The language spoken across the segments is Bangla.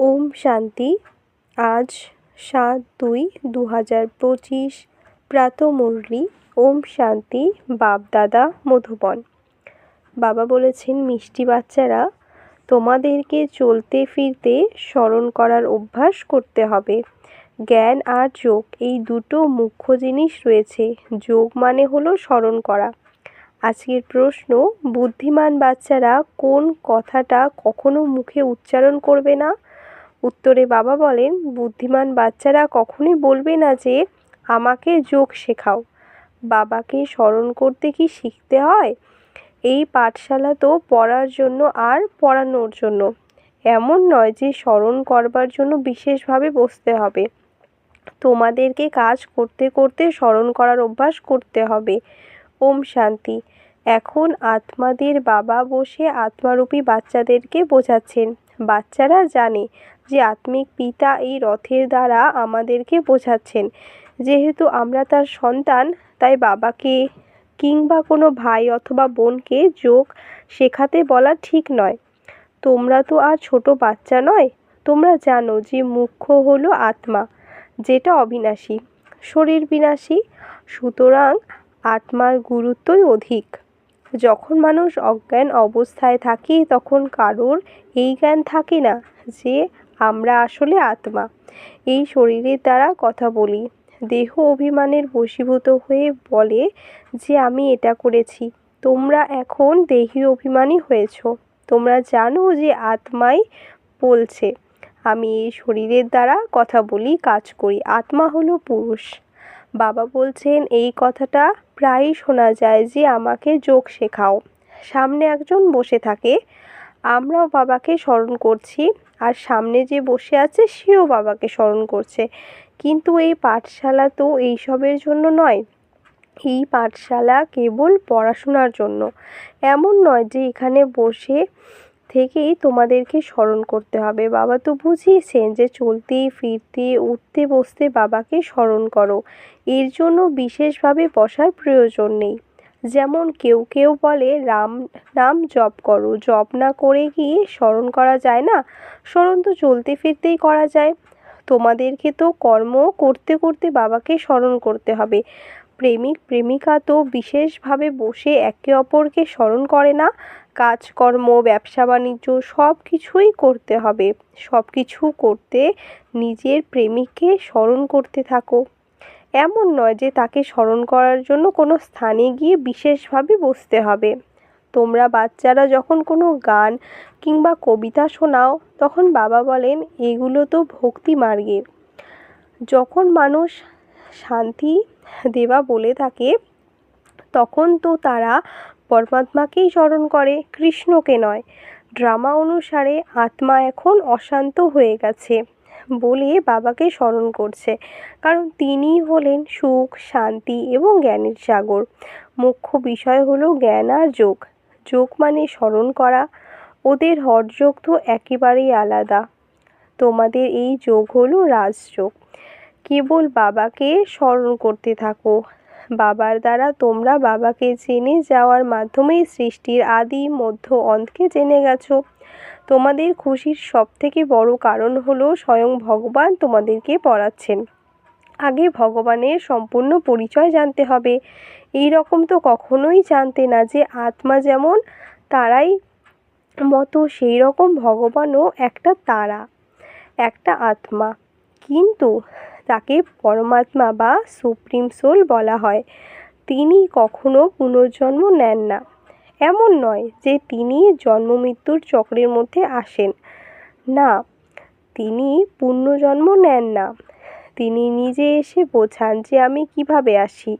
ওম শান্তি। আজ সাত দুই দু হাজার পঁচিশ প্রাতঃমুরলি ওম শান্তি বাপদাদা মধুবন। বাবা বলেছেন, মিষ্টি বাচ্চারা, তোমাদেরকে চলতে ফিরতে স্মরণ করার অভ্যাস করতে হবে। জ্ঞান আর যোগ, এই দুটো মুখ্য জিনিস রয়েছে। যোগ মানে হলো স্মরণ করা। আজকের প্রশ্ন, বুদ্ধিমান বাচ্চারা কোন কথাটা কখনো মুখে উচ্চারণ করবে না উত্তরে বাবা বলেন, বুদ্ধিমান বাচ্চারা কখনোই বলবে না যে, আমাকে যোগ শেখাও। বাবাকে স্মরণ করতে কি শিখতে হয়? এই পাঠশালা তো পড়ার জন্য আর পড়ানোর জন্য। এমন নয় যে, স্মরণ করবার জন্য বিশেষভাবে বসতে হবে। তোমাদেরকে কাজ করতে করতে স্মরণ করার অভ্যাস করতে হবে। ওম শান্তি। এখন আত্মাদের বাবা বসে আত্মারূপী বাচ্চাদেরকে বোঝাচ্ছেন। বাচ্চারা জানে যে আত্মিক পিতা এই রথের দ্বারা আমাদেরকে বোঝাচ্ছেন। যেহেতু আমরা তার সন্তান, তাই বাবাকে কিংবা কোনো ভাই অথবা বোনকে যোগ শেখাতে বলা ঠিক নয়। তোমরা তো আর ছোট বাচ্চা নয়, তোমরা জানো যে মুখ্য হলো আত্মা, যেটা অবিনাশী, শরীর বিনাশী, সুতরাং আত্মার গুরুত্বই অধিক। যখন মানুষ অজ্ঞান অবস্থায় থাকে, তখন কারোর এই জ্ঞান থাকে না যে আমরা আসলে আত্মা। এই শরীরের দ্বারা কথা বলি। দেহ অভিমানের বশীভূত হয়ে বলে যে, আমি এটা করেছি। তোমরা এখন দেহি অভিমানী হয়েছ। তোমরা জানো যে, আত্মাই বলছে, আমি এই শরীরের দ্বারা কথা বলি, কাজ করি। আত্মা হলো পুরুষ। বাবা বলছেন, এই কথাটা প্রায়ই শোনা যায় যে, আমাকে যোগ শেখাও। সামনে একজন বসে থাকে। আমরাও বাবাকে স্মরণ করছি। আর সামনে যে বসে আছে, সেও বাবাকে স্মরণ করছে। কিন্তু এই পাঠশালা তো এইসবের জন্য নয়। এই পাঠশালা কেবল পড়াশোনার জন্য। এমন নয় যে এখানে বসে থেকেই তোমাদেরকে স্মরণ করতে হবে। বাবা তো বুঝিয়েছেন যে চলতে, ফিরতে, উঠতে, বসতে বাবাকে স্মরণ করো। এর জন্য বিশেষভাবে বসার প্রয়োজন নেই। যেমন কেউ কেউ বলে, রাম নাম জপ করো। জপ না করে কি স্মরণ করা যায় না? স্মরণ তো চলতে ফিরতেই করা যায়। তোমাদেরকে তো কর্ম করতে করতে বাবাকে স্মরণ করতে হবে। প্রেমিক, প্রেমিকা তো বিশেষভাবে বসে একে অপরকে স্মরণ করে না। কাজকর্ম, ব্যবসা, বাণিজ্য সব কিছুই করতে হবে। সব কিছু করতে নিজের প্রেমিককে স্মরণ করতে থাকো। এমন নয় যে তাকে স্মরণ করার জন্য কোনো স্থানে গিয়ে বিশেষভাবে বসতে হবে। তোমরা বাচ্চারা যখন কোনো গান কিংবা কবিতা শোনাও, তখন বাবা বলেন, এগুলো তো ভক্তি মার্গের যখন মানুষ শান্তি দেবা বলে থাকে, তখন তো তারা পরমাত্মাকেই স্মরণ করে, কৃষ্ণকে নয়। ড্রামা অনুসারে আত্মা এখন অশান্ত হয়ে গেছে। বলে বাবাকে স্মরণ করছে। কারণ তিনিই হলেন সুখ, শান্তি এবং জ্ঞানের সাগর। মুখ্য বিষয় হলো জ্ঞান আর যোগ। যোগ মানে স্মরণ করা। ওদের হঠযোগ তো একেবারেই আলাদা। তোমাদের এই যোগ হলো রাজযোগ। কেবল বাবাকে স্মরণ করতে থাকো। বাবার দ্বারা তোমরা বাবাকে জেনে যাওয়ার মাধ্যমেই সৃষ্টির আদি, মধ্য অন্তকে জেনে গেছো। তোমাদের খুশির সবথেকে বড় কারণ হলো স্বয়ং ভগবান তোমাদেরকে পড়াচ্ছেন। আগে ভগবানের সম্পূর্ণ পরিচয় জানতে হবে। এই রকম তো কখনোই জানতে না যে আত্মা যেমন তারাই মতো, সেই রকম ভগবানও একটা তারা, একটা আত্মা। কিন্তু তাকে পরমাত্মা বা সুপ্রিম সোল বলা হয়। তিনি কখনো পুনর্জন্ম নেন না। এমন নয় যে তিনি জন্ম মৃত্যুর চক্রের মধ্যে আসেন। না, তিনি পুণ্যজন্ম নেন না। তিনি নিজে এসে বোঝান যে আমি কীভাবে আসি।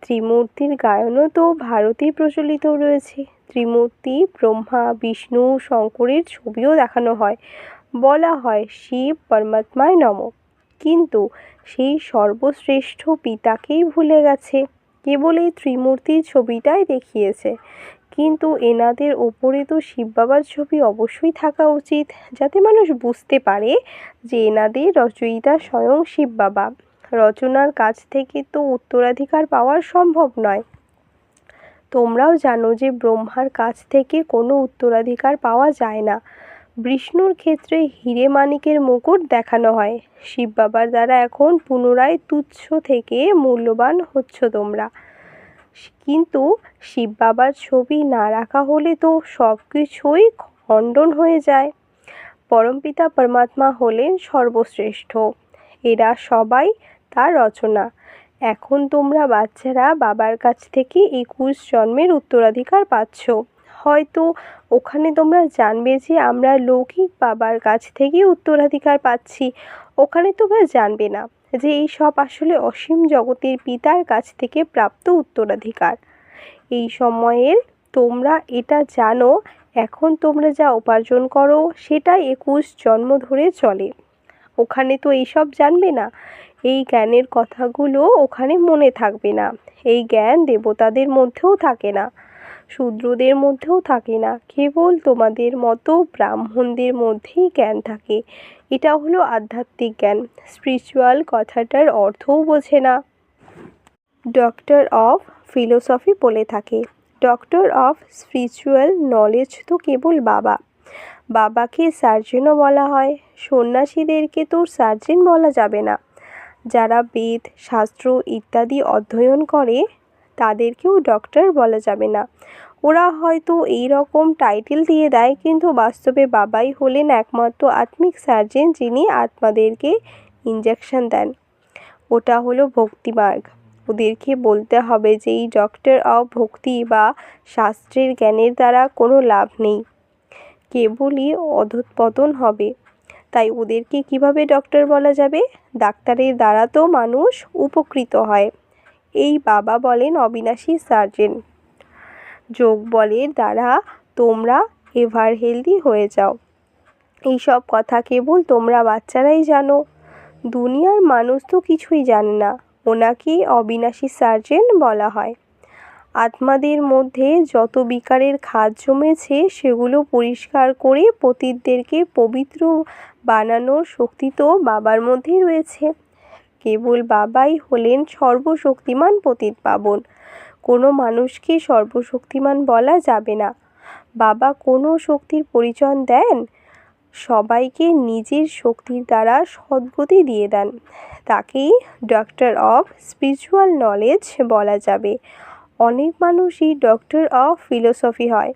ত্রিমূর্তির গায়নও তো ভারতেই প্রচলিত রয়েছে। ত্রিমূর্তি, ব্রহ্মা, বিষ্ণু, শঙ্করের ছবিও দেখানো হয়। বলা হয় শিব, পরমাত্মায় নম। কিন্তু সেই সর্বশ্রেষ্ঠ পিতাকেই ভুলে গেছে। কেবল এই ত্রিমূর্তির ছবিটাই দেখিয়েছে। কিন্তু এনাদের ওপরে তো শিব বাবার ছবি অবশ্যই থাকা উচিত, যাতে মানুষ বুঝতে পারে যে এনাদের রচয়িতা স্বয়ং শিব বাবা। রচনার কাছ থেকে তো উত্তরাধিকার পাওয়ার সম্ভব নয়। তোমরাও জানো যে ব্রহ্মার কাছ থেকে কোনো উত্তরাধিকার পাওয়া যায় না। বিষ্ণুর ক্ষেত্রে হিরে মানিকের মুকুট দেখানো হয়। শিব বাবার দ্বারা এখন পুনরায় তুচ্ছ থেকে মূল্যবান হচ্ছ তোমরা। কিন্তু শিব বাবার ছবি না রাখা হলে তো সব কিছুই খণ্ডন হয়ে যায়। পরমপিতা পরমাত্মা হলেন সর্বশ্রেষ্ঠ। এরা সবাই তার রচনা। এখন তোমরা বাচ্চারা বাবার কাছ থেকে একুশ জন্মের উত্তরাধিকার পাচ্ছ। হয়তো ওখানে তোমরা জানবে যে আমরা লৌকিক বাবার কাছ থেকে উত্তরাধিকার পাচ্ছি। ওখানে তোমরা জানবে না যে এই সব আসলে অসীম জগতের পিতার কাছ থেকে প্রাপ্ত উত্তরাধিকার। এই সময়ের তোমরা এটা জানো, এখন তোমরা যা উপার্জন করো সেটাই একুশ জন্ম ধরে চলে। ওখানে তো এইসব জানবে না। এই জ্ঞানের কথাগুলো ওখানে মনে থাকবে না। এই জ্ঞান দেবতাদের মধ্যেও থাকে না। শূদ্রদের মধ্যেও থাকে না। কেবল তোমাদের মতো ব্রাহ্মণদের মধ্যেই জ্ঞান থাকে। এটা হলো আধ্যাত্মিক জ্ঞান। স্পিরিচুয়াল কথাটার অর্থও বোঝে না। ডক্টর অফ ফিলোসফি বলে থাকে, ডক্টর অফ স্পিরিচুয়াল নলেজ তো কেবল বাবা। বাবাকে সার্জেনও বলা হয়, সন্ন্যাসীদেরকে তো সার্জেন বলা যাবে না। যারা বেদ, শাস্ত্র ইত্যাদি অধ্যয়ন করে, তাদেরকেও ডক্টর বলা যাবে না। ওরা হয়তো এই রকম টাইটেল দিয়ে দেয়, কিন্তু বাস্তবে বাবাই হলেন একমাত্র আত্মিক সার্জেন যিনি আত্মাদেরকে ইঞ্জেকশন দেন। ওটা হলো ভক্তিমার্গ ওদেরকে বলতে হবে যে এই ডক্টর অফ ভক্তি বা শাস্ত্রের জ্ঞানের দ্বারা কোনো লাভ নেই। কেবলই অধঃপতন হবে। তাই ওদেরকে কীভাবে ডক্টর বলা যাবে? ডাক্তারের দ্বারা তো মানুষ উপকৃত হয়। এই বাবা বলেন অবিনাশী সার্জেন যোগ বলের দ্বারা তোমরা এভার হেলদি হয়ে যাও। এইসব কথা কেবল তোমরা বাচ্চারাই জানো। দুনিয়ার মানুষ তো কিছুই জানে না, ওনাকে অবিনাশী সার্জেন বলা হয়। আত্মাদের মধ্যে যত বিকারের খাদ জমেছে, সেগুলো পরিষ্কার করে পতীতদেরকে পবিত্র বানানোর শক্তি তো বাবার মধ্যেই রয়েছে। কেবল বাবাই হলেন সর্বশক্তিমান পতিত পাবন। কোনো মানুষকে সর্বশক্তিমান বলা যাবে না। বাবা কোনো শক্তির পরিচয় দেন? সবাইকে নিজের শক্তির দ্বারা সদ্গতি দিয়ে দেন। তাকেই ডক্টর অফ স্পিরিচুয়াল নলেজ বলা যাবে। অনেক মানুষই ডক্টর অফ ফিলোসফি হয়।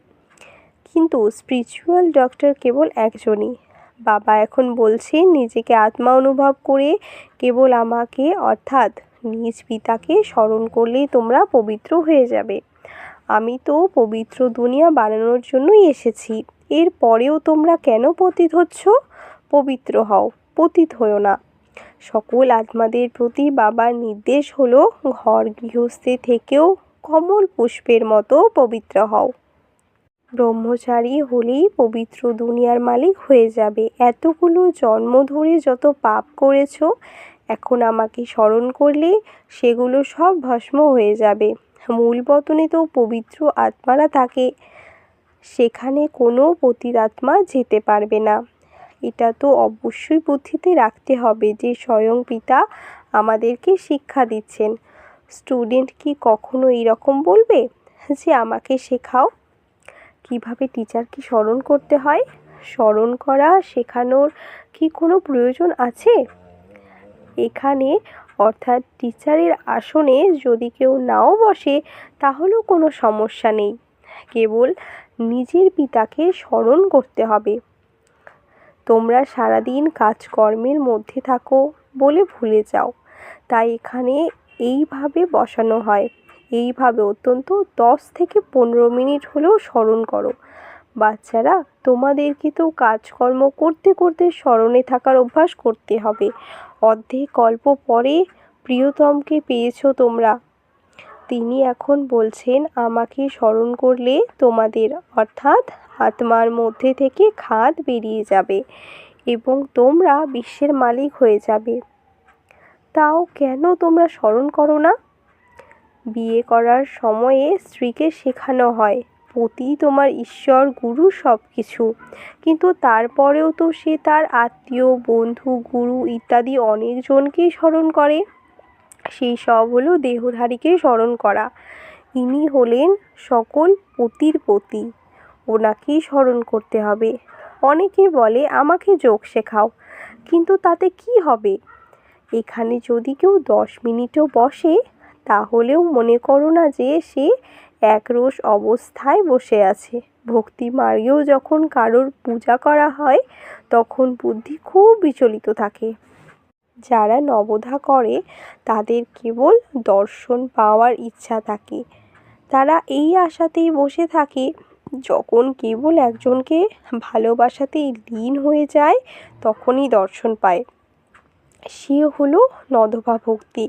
কিন্তু স্পিরিচুয়াল ডক্টর কেবল একজনই। বাবা এখন বলছেন, নিজেকে আত্মা অনুভব করে কেবল আমাকে, অর্থাৎ নিজ পিতাকে স্মরণ করলেই তোমরা পবিত্র হয়ে যাবে। আমি তো পবিত্র দুনিয়া বানানোর জন্যই এসেছি। এর পরেও তোমরা কেন পতিত হচ্ছ? পবিত্র হও, পতিত হও না। সকল আত্মাদের প্রতি বাবার নির্দেশ হলো, ঘর গৃহস্থে থেকেও কমল পুষ্পের মতো পবিত্র হও। ব্রহ্মচারী হলেই পবিত্র দুনিয়ার মালিক হয়ে যাবে। এতগুলো জন্ম ধরে যত পাপ করেছ এখন আমাকে স্মরণ করলে সেগুলো সব ভস্ম হয়ে যাবে। মূল বতনে তো পবিত্র আত্মারা থাকে। সেখানে কোনো পতিতাত্মা যেতে পারবে না। এটা তো অবশ্যই বুদ্ধিতে রাখতে হবে যে স্বয়ং পিতা আমাদেরকে শিক্ষা দিচ্ছেন। স্টুডেন্ট কি কখনো এরকম বলবে যে আমাকে শেখাও? কীভাবে টিচারকে স্মরণ করতে হয়? স্মরণ করা শেখানোর কি কোনো প্রয়োজন আছে? এখানে, অর্থাৎ টিচারের আসনে যদি কেউ নাও বসে, তাহলেও কোনো সমস্যা নেই। কেবল নিজের পিতাকে স্মরণ করতে হবে। তোমরা সারাদিন কাজকর্মের মধ্যে থাকো বলে ভুলে যাও। তাই এখানে এইভাবে বসানো হয়। এইভাবে অত্যন্ত দশ থেকে পনেরো মিনিট হলেও স্মরণ করো। বাচ্চারা, তোমাদেরকে তো কাজকর্ম করতে করতে স্মরণে থাকার অভ্যাস করতে হবে। অর্ধেক গল্প পরে প্রিয়তমকে পেয়েছ তোমরা। তিনি এখন বলছেন, আমাকে স্মরণ করলে তোমাদের, অর্থাৎ আত্মার মধ্যে থেকে খাদ বেরিয়ে যাবে এবং তোমরা বিশ্বের মালিক হয়ে যাবে। তাও কেন তোমরা স্মরণ করো না? বিয়ে করার সময়ে স্ত্রীকে শেখানো হয়। পতি তোমার ঈশ্বর গুরু সব কিছু কিন্তু তারপরেও তো সে তার আত্মীয়, বন্ধু, গুরু ইত্যাদি অনেকজনকেই স্মরণ করে। সেই সব হলো দেহধারীকে স্মরণ করা। ইনি হলেন সকল পতির পতি। ওনাকেই স্মরণ করতে হবে। অনেকে বলে, আমাকে যোগ শেখাও। কিন্তু তাতে কি হবে? এখানে যদি কেউ দশ মিনিটও বসে, তাহলেও মনে করো না যে সে একরোষ অবস্থায় বসে আছে। ভক্তি মার্গেও যখন কারোর পূজা করা হয়, তখন বুদ্ধি খুব বিচলিত থাকে। যারা নবধা করে, তাদের কেবল দর্শন পাওয়ার ইচ্ছা থাকে। তারা এই আশাতেই বসে থাকে, যখন কেবল একজনকে ভালোবাসাতেই লীন হয়ে যায়, তখনই দর্শন পায়। সে হলো নধবা ভক্তি।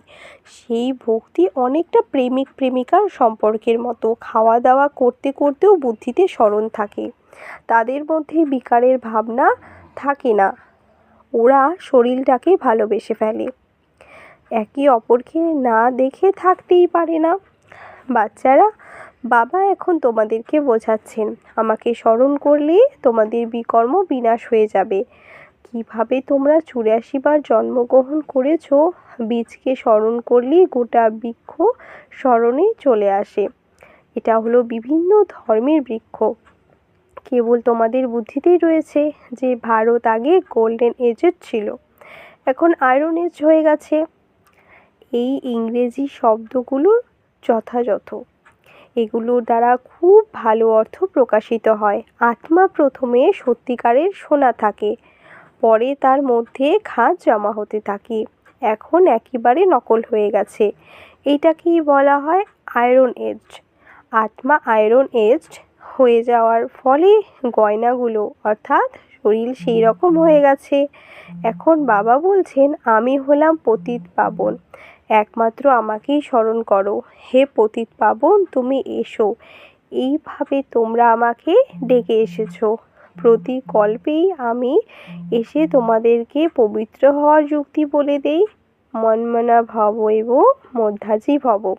সেই ভক্তি অনেকটা প্রেমিক প্রেমিকার সম্পর্কের মতো। খাওয়া দাওয়া করতে করতেও বুদ্ধিতে স্মরণ থাকে। তাদের মধ্যে বিকারের ভাবনা থাকে না। ওরা শরীরটাকে ভালোবেসে ফেলে। একে অপরকে না দেখে থাকতেই পারে না। বাচ্চারা, বাবা এখন তোমাদেরকে বোঝাচ্ছেন। আমাকে স্মরণ করলে তোমাদের বিকর্ম বিনাশ হয়ে যাবে। কীভাবে তোমরা চুরাশি বার জন্মগ্রহণ করেছ? বীজকে স্মরণ করলেই গোটা বৃক্ষ স্মরণে চলে আসে। এটা হলো বিভিন্ন ধর্মের বৃক্ষ। কেবল তোমাদের বুদ্ধিতেই রয়েছে যে ভারত আগে গোল্ডেন এজের ছিল। এখন আয়রন এজ হয়ে গেছে। এই ইংরেজি শব্দগুলো যথাযথ। এগুলোর দ্বারা খুব ভালো অর্থ প্রকাশিত হয়। আত্মা প্রথমে সত্যিকারের শোনা থাকে। পরে তার মধ্যে খাঁজ জমা হতে থাকে। এখন একেবারে নকল হয়ে গেছে। এইটাকেই বলা হয়? আয়রন এজ আত্মা আয়রন এজড হয়ে যাওয়ার ফলে গয়নাগুলো, অর্থাৎ শরীর সেই রকম হয়ে গেছে। এখন বাবা বলছেন, আমি হলাম পতিত পাবন। একমাত্র আমাকেই স্মরণ করো। হে পতিত পাবন, তুমি এসো। এইভাবে তোমরা আমাকে ডেকে এসেছ। প্রতি কল্পেই আমি এসে তোমাদেরকে পবিত্র হওয়ার যুক্তি বলে দেই। মনমনা ভবৈব মধ্যাজি ভব।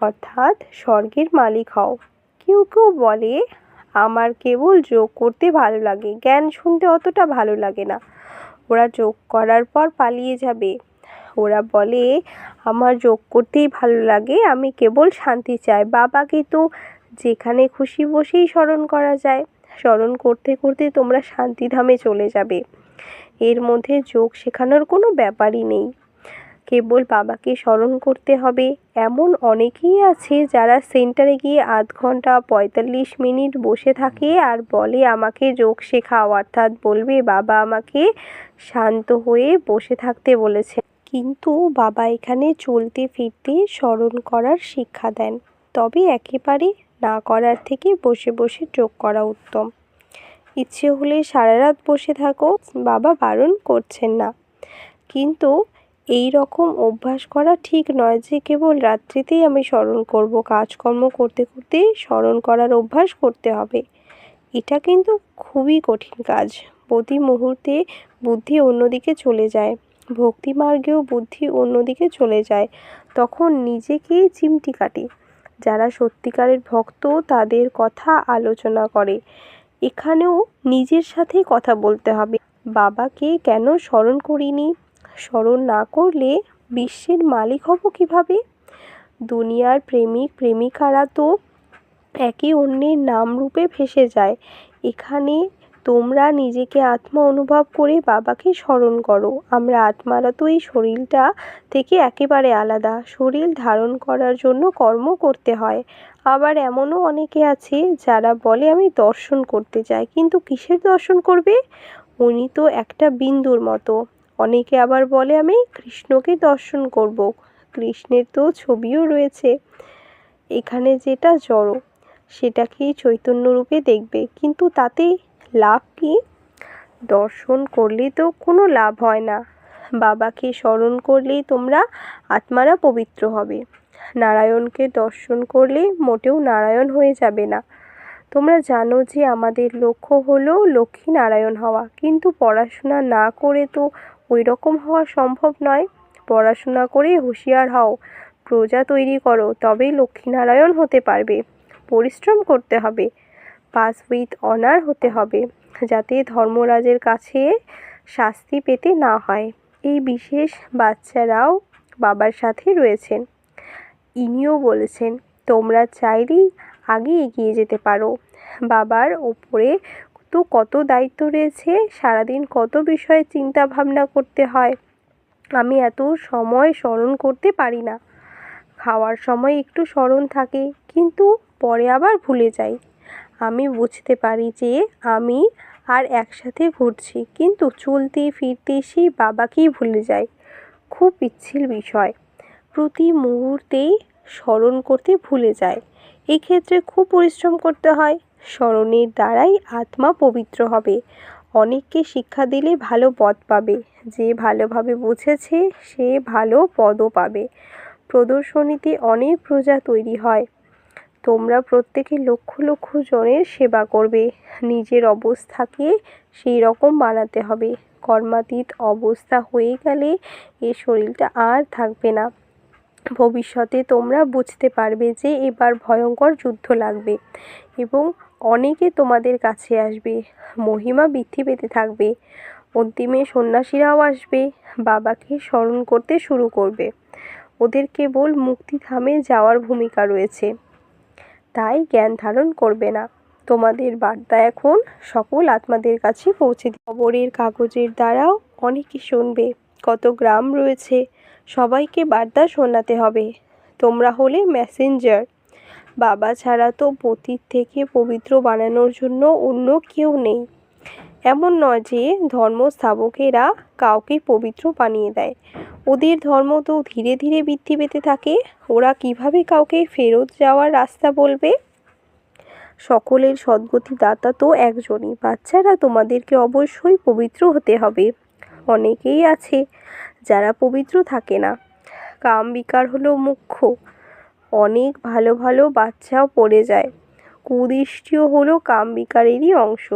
অর্থাৎ স্বর্গের মালিক হও। কেউ কেউ বলে, আমার কেবল যোগ করতে ভালো লাগে। জ্ঞান শুনতে অতটা ভালো লাগে না। ওরা যোগ করার পর পালিয়ে যাবে। ওরা বলে, আমার যোগ করতেই ভালো লাগে। আমি কেবল শান্তি চাই। বাবাকে তো যেখানে খুশি বসেই স্মরণ করা যায়। স্মরণ করতে করতে তোমরা শান্তিধামে চলে যাবে। এর মধ্যে যোগ শেখানোর কোনো ব্যাপারই নেই। কেবল বাবাকে স্মরণ করতে হবে। এমন অনেকেই আছে যারা সেন্টারে গিয়ে আধ ঘণ্টা, পঁয়তাল্লিশ মিনিট বসে থাকে আর বলে, আমাকে যোগ শেখাও। অর্থাৎ বলবে, বাবা আমাকে শান্ত হয়ে বসে থাকতে বলেছে। কিন্তু বাবা এখানে চলতে ফিরতে স্মরণ করার শিক্ষা দেন। তবে একেবারে না করার থেকে বসে বসে যোগ করা উত্তম। ইচ্ছে হলে সারা রাত বসে থাকো, বাবা বারণ করছেন না। কিন্তু এই রকম অভ্যাস করা ঠিক নয় যে কেবল রাত্রিতেই আমি স্মরণ করব, কাজকর্ম করতে করতে স্মরণ করার অভ্যাস করতে হবে। এটা কিন্তু খুবই কঠিন কাজ। প্রতি মুহূর্তে বুদ্ধি অন্যদিকে চলে যায় ভক্তি মার্গেও বুদ্ধি অন্যদিকে চলে যায়। তখন নিজেকেই চিমটি কাটি। যারা সত্যিকারের ভক্ত, তাদের কথা আলোচনা করে। এখানেও নিজের সাথে কথা বলতে হবে। বাবাকে কেন স্মরণ করিনি? স্মরণ না করলে বিশ্বের মালিক হব কীভাবে? দুনিয়ার প্রেমিক, প্রেমিকারা তো একে অন্যের নাম রূপে ভেসে যায়। এখানে তোমরা নিজেকে আত্মা অনুভব করে বাবাকে স্মরণ করো। আমরা আত্মারা তো এই শরীরটা থেকে একেবারে আলাদা। শরীর ধারণ করার জন্য কর্ম করতে হয়। আবার এমনও অনেকে আছে যারা বলে, আমি দর্শন করতে চাই কিন্তু কিসের দর্শন করবে? উনি তো একটা বিন্দুর মতো। অনেকে আবার বলে, আমি কৃষ্ণকে দর্শন করব। কৃষ্ণের তো ছবিও রয়েছে। এখানে যেটা জড়ো, সেটাকেই চৈতন্য রূপে দেখবে। কিন্তু তাতে লাভ কি? দর্শন করলে তো কোনো লাভ হয় না। বাবাকে স্মরণ করলেই তোমরা আত্মারা পবিত্র হবে। নারায়ণকে দর্শন করলে মোটেও নারায়ণ হয়ে যাবে না। তোমরা জানো যে আমাদের লক্ষ্য হলো লক্ষ্মী নারায়ণ হওয়া। কিন্তু পড়াশোনা না করে তো ওই রকম হওয়া সম্ভব নয়। পড়াশোনা করে হুঁশিয়ার হও। প্রজা তৈরি করো, তবেই লক্ষ্মীনারায়ণ হতে পারবে। পরিশ্রম করতে হবে। পাস উইথ অনার হতে হবে, যাতে ধর্মরাজের কাছে শাস্তি পেতে না হয়। এই বিশেষ বাচ্চারাও বাবার সাথে রয়েছেন। ইনিও বলেছেন, তোমরা চাইলেই আগে এগিয়ে যেতে পারো। বাবার ওপরে তো কত দায়িত্ব রয়েছে, সারাদিন কত বিষয়ে চিন্তা ভাবনা করতে হয়। আমি এত সময় স্মরণ করতে পারি না। খাওয়ার সময় একটু স্মরণ থাকে, কিন্তু পরে আবার ভুলে যাই। আমি বুঝতে পারি যে আমি আর একসাথে ঘুরছি, কিন্তু চলতে ফিরতে সেই বাবাকেই ভুলে যাই। খুব পিচ্ছিল বিষয়। প্রতি মুহূর্তেই স্মরণ করতে ভুলে যায় এক্ষেত্রে খুব পরিশ্রম করতে হয়। স্মরণের দ্বারাই আত্মা পবিত্র হবে। অনেককে শিক্ষা দিলে ভালো পদ পাবে। যে ভালোভাবে বুঝেছে, সে ভালো পদও পাবে। প্রদর্শনীতে অনেক প্রজা তৈরি হয়। তোমরা প্রত্যেকে লক্ষ লক্ষ জনের সেবা করবে। নিজের অবস্থাকে সেই রকম বানাতে হবে। কর্মাতীত অবস্থা হয়ে গেলে এ শরীরটা আর থাকবে না। ভবিষ্যতে তোমরা বুঝতে পারবে যে এবার ভয়ঙ্কর যুদ্ধ লাগবে এবং অনেকে তোমাদের কাছে আসবে। মহিমা বৃদ্ধি পেতে থাকবে। অন্তিমে সন্ন্যাসীরাও আসবে। বাবাকে স্মরণ করতে শুরু করবে। ওদের কেবল মুক্তিধামে যাওয়ার ভূমিকা রয়েছে। তাই জ্ঞান ধারণ করবে না। তোমাদের বার্তা এখন সকল আত্মাদের কাছে পৌঁছে খবরের কাগজের দ্বারাও অনেকে শুনবে। কত গ্রাম রয়েছে, সবাইকে বার্তা শোনাতে হবে। তোমরা হলে ম্যাসেঞ্জার বাবা ছাড়া তো পতীত থেকে পবিত্র বানানোর জন্য অন্য কেউ নেই। এমন নয় যে ধর্মস্থাপকেরা কাউকে পবিত্র বানিয়ে দেয়। ওদের ধর্ম তো ধীরে ধীরে বৃদ্ধি পেতে থাকে। ওরা কীভাবে কাউকে ফেরত যাওয়ার রাস্তা বলবে? সকলের সদ্গতি দাতা তো একজনই। বাচ্চারা তোমাদেরকে অবশ্যই পবিত্র হতে হবে। অনেকেই আছে যারা পবিত্র থাকে না। কাম বিকার হলো মুখ্য। অনেক ভালো ভালো বাচ্চাও পড়ে যায়। কুদৃষ্টিও হলো কাম বিকারেরই অংশ।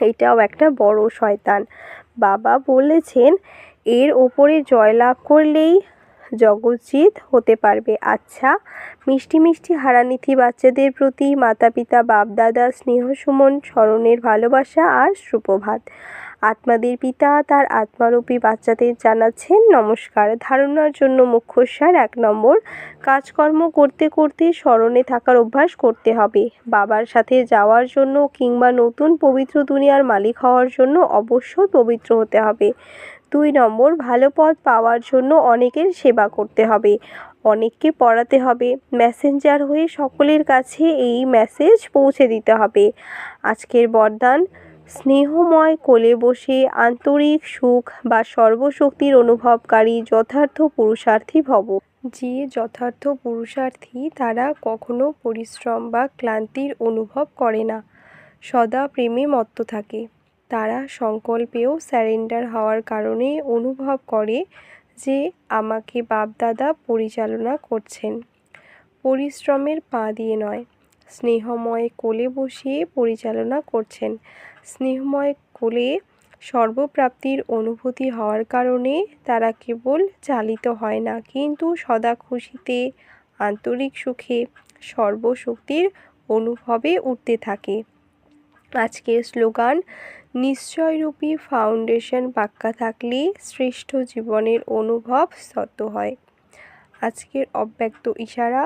এটাও একটা বড় শয়তান। বাবা বলেছেন, এর ওপরে জয়লাভ করলেই জগজ্জিৎ হতে পারবে। আচ্ছা মিষ্টি মিষ্টি হারানিথি বাচ্চাদের প্রতি মাতা পিতা বাপ দাদা স্নেহ সুমন, স্মরণের ভালোবাসা আর সুপ্রভাত। আত্মাদের পিতা, তার আত্মারূপী বাচ্চাদের জানাচ্ছেন নমস্কার। ধারণার জন্য মুখ্যসার এক নম্বর, কাজকর্ম করতে করতে স্মরণে থাকার অভ্যাস করতে হবে। বাবার সাথে যাওয়ার জন্য কিংবা নতুন পবিত্র দুনিয়ার মালিক হওয়ার জন্য অবশ্যই পবিত্র হতে হবে। দুই নম্বর, ভালো পথ পাওয়ার জন্য অনেকের সেবা করতে হবে, অনেককে পড়াতে হবে, মেসেঞ্জার হয়ে সকলের কাছে এই মেসেজ পৌঁছে দিতে হবে। আজকের বরদান স্নেহময় কোলে বসে আন্তরিক সুখ বা সর্বশক্তির অনুভবকারী যথার্থ পুরুষার্থী ভব। যে যথার্থ পুরুষার্থী তারা কখনো পরিশ্রম বা ক্লান্তির অনুভব করে না। সদা প্রেমে মত্ত থাকে। তারা সংকল্পেও স্যারেন্ডার হওয়ার কারণে অনুভব করে যে আমাকে বাপদাদা পরিচালনা করছেন। পরিশ্রমের পা দিয়ে নয়, স্নেহময় কোলে বসিয়ে পরিচালনা করছেন। স্নেহময় কোলে সর্বপ্রাপ্তির অনুভূতি হওয়ার কারণে তারা কেবল চালিত হয় না। কিন্তু সদা খুশিতে, আন্তরিক সুখে সর্বশক্তির অনুভবে উঠতে থাকে। আজকের স্লোগান, নিশ্চয়রূপী ফাউন্ডেশন পাক্কা থাকলে শ্রেষ্ঠ জীবনের অনুভব সত্য হয়। আজকের অব্যক্ত ইশারা,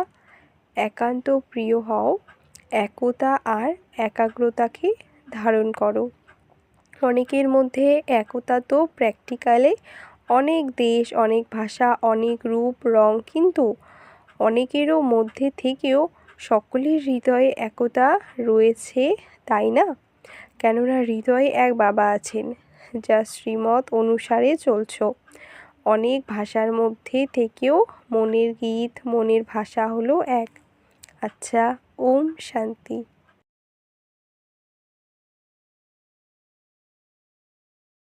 একান্ত প্রিয় হও, একতা আর একাগ্রতাকে ধারণ করো। অনেকের মধ্যে একতা তো প্র্যাকটিক্যালে অনেক দেশ, অনেক ভাষা, অনেক রূপ, রং কিন্তু অনেকেরও মধ্যে থেকেও সকলের হৃদয়ে একতা রয়েছে, তাই না? কেননা হৃদয়ে এক বাবা আছেন, যা শ্রীমত অনুসারে চলছ। অনেক ভাষার মধ্যে থেকেও মনের গীত, মনের ভাষা হলো এক। আচ্ছা ওম শান্তি।